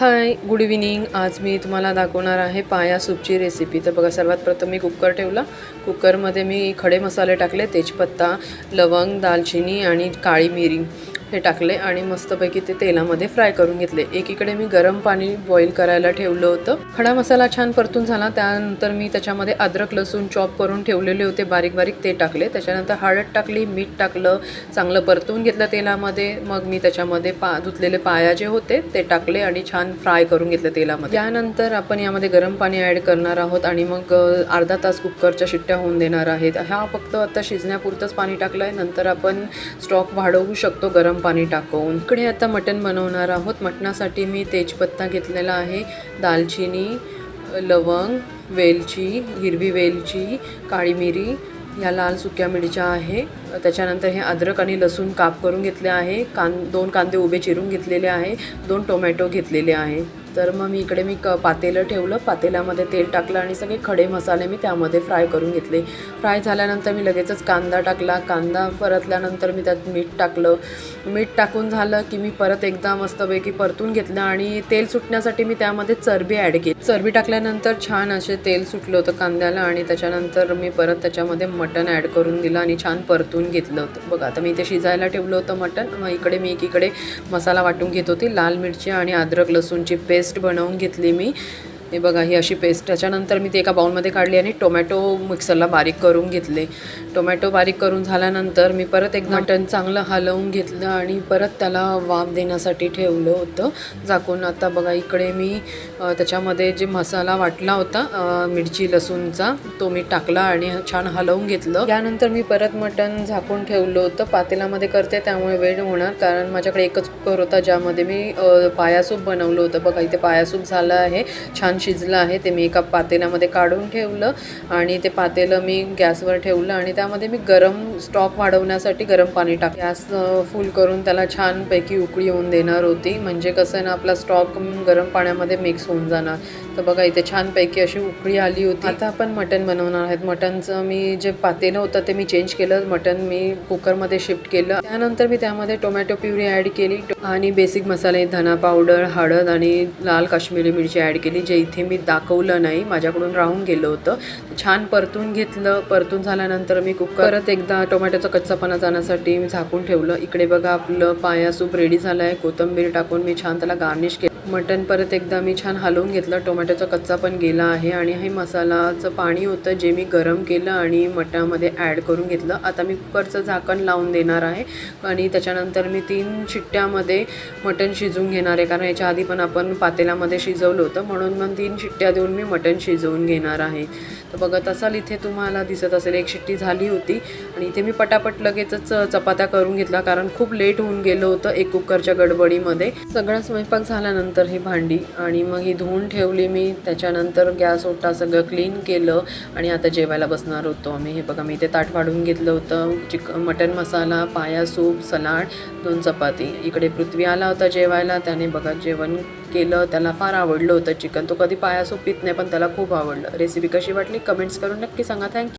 Hi good evening आज मी तुम्हाला दाखवणार आहे पाया सूपची रेसिपी तर बघा सर्वात प्रथम मी कुकर ठेवला. कुकरमध्ये मी खडे मसाले टाकले तेजपत्ता लवंग दालचिनी आणि काळी मिरी. हे टाकले आणि मस्तपैकी ते तेलामध्ये फ्राय करून घेतले. एकीकडे मी गरम पाणी बॉईल करायला ठेवलं होतं. खडा मसाला छान परतून झाला. त्यानंतर मी त्याच्यामध्ये अद्रक लसूण चॉप करून ठेवलेले होते. बारीक बारीक ते टाकले. त्याच्यानंतर हळद टाकली मीठ टाकलं चांगलं परतून घेतलं तेलामध्ये. मग मी त्याच्यामध्ये पा धुतलेले पाया जे होते ते टाकले आणि छान फ्राय करून घेतले तेलामध्ये. त्यानंतर आपण यामध्ये गरम पाणी ॲड करणार आहोत आणि मग अर्धा तास कुकरच्या शिट्ट्या होऊन देणार आहेत. हा फक्त आता शिजण्यापुरतंच पाणी टाकलं आहे नंतर आपण स्टॉक वाढवू शकतो गरम पाणी टाकून. इकडे आता मटण बनवणार आहोत. मटणासाठी मी तेजपत्ता घेतलेला आहे. दालचिनी लवंग वेलची हिरवी वेलची काळी मिरी या लाल सुक्या मिरच्या आहे. त्याच्यानंतर हे अद्रक आणि लसूण काप करून घेतले आहे. कां दोन कांदे उभे चिरून घेतलेले आहे. दोन टोमॅटो घेतलेले आहे. तर मग मी इकडे मी क पातेलं ठेवलं. पातेल्यामध्ये तेल टाकलं आणि सगळे खडे मसाले मी त्यामध्ये फ्राय करून घेतले. फ्राय झाल्यानंतर मी लगेचच कांदा टाकला. कांदा परतल्यानंतर मी त्यात मीठ टाकलं. मीठ टाकून झालं की मी परत एकदा मस्तपैकी परतून घेतलं आणि तेल सुटण्यासाठी मी त्यामध्ये चरबी ॲड केली. चरबी टाकल्यानंतर छान असे तेल सुटलं होतं कांद्याला आणि त्याच्यानंतर मी परत त्याच्यामध्ये मटण ॲड करून दिलं आणि छान परतून घेतलं होतं. बघा आता मी इथे शिजायला ठेवलं होतं मटण. मग इकडे मी एकीकडे मसाला वाटून घेत होती. लाल मिरची आणि अद्रक लसूणची पेस्ट बनवून घेतली मी. हे बघा ही अशी पेस्ट त्याच्यानंतर मी ते एका बाउलमध्ये काढली आणि टोमॅटो मिक्सरला बारीक करून घेतले. टोमॅटो बारीक करून झाल्यानंतर मी परत एक मटण चांगलं हलवून घेतलं आणि परत त्याला वाफ देण्यासाठी ठेवलं होतं. झाकून आता बघा इकडे मी त्याच्यामध्ये जे मसाला वाटला होता मिरची लसूणचा तो मी टाकला आणि छान हलवून घेतलं. त्यानंतर मी परत मटण झाकून ठेवलं होतं. पातेलामध्ये करते त्यामुळे वेळ होणार. कारण माझ्याकडे एकच कुकर होता ज्यामध्ये मी पायासूप बनवलं होतं. बघा इथे पायासूप झालं आहे. छान शिजलं आहे ते मी एका पातेल्यामध्ये काढून ठेवलं आणि ते पातेलं मी गॅसवर ठेवलं आणि त्यामध्ये मी गरम स्टॉक वाढवण्यासाठी गरम पाणी टाक गॅस फुल करून त्याला छानपैकी उकळी येऊन देणार होती. म्हणजे कसं आहे ना आपला स्टॉक गरम पाण्यामध्ये मिक्स होऊन जाणार. तर बघा इथे छानपैकी अशी उकळी आली होती. आता आपण मटण बनवणार आहेत. मटणचं मी जे पातेलं होतं ते मी चेंज केलं. मटण मी कुकरमध्ये शिफ्ट केलं. त्यानंतर मी त्यामध्ये टोमॅटो प्युरी ॲड केली. आणि बेसिक मसाले धना पावडर हळद आणि लाल काश्मीरी मिरची ॲड केली जे इथे मी दाखवलं नाही. माझ्याकडून राहून गेलं होतं. छान परतून घेतलं. परतून झाल्यानंतर मी कुकर परत एकदा टोमॅटोचा कच्चापणा जाण्यासाठी मी झाकून ठेवलं. इकडे बघा आपलं पाया सूप रेडी झालं आहे कोथिंबीर टाकून मी छान त्याला गार्निश केलं. मटण परत एकदा मी छान हलवून घेतलं. टोमॅटोचा कच्चा पण गेला आहे आणि हे मसालाचं पाणी होतं जे मी गरम केलं आणि मटामध्ये ॲड करून घेतलं. आता मी कुकरचं झाकण लावून देणार आहे आणि त्याच्यानंतर मी तीन शिट्ट्यामध्ये मटण शिजवून घेणार आहे. कारण याच्या आधी पण आपण पातेल्यामध्ये शिजवलं होतं. म्हणून मग तीन शिट्ट्या देऊन मी मटण शिजवून घेणार आहे. तर बघत असाल इथे तुम्हाला दिसत असेल एक शिट्टी झाली होती आणि इथे मी पटापट लगेचच चपात्या करून घेतला कारण खूप लेट होऊन गेलं होतं एक कुकरच्या गडबडीमध्ये. सगळा स्वयंपाक झाल्यानंतर ही भांडी आणि मग ही धुवून ठेवली मी. त्याच्यानंतर गॅस ओटा सगळं क्लीन केलं आणि आता जेवायला बसणार होतो आम्ही. हे बघा मी इथे ताट वाढून घेतलं होतं. चिक मटन मसाला पाया सूप सलाड दोन चपाती. इकडे पृथ्वी आला होता जेवायला. त्याने बघा जेवण केलं. त्याला फार आवडलं होतं चिकन. तो कधी पाया सूप पित नाही पण त्याला खूप आवडलं. रेसिपी कशी वाटली? कमेंट्स करून नक्की सांगा. थँक्यू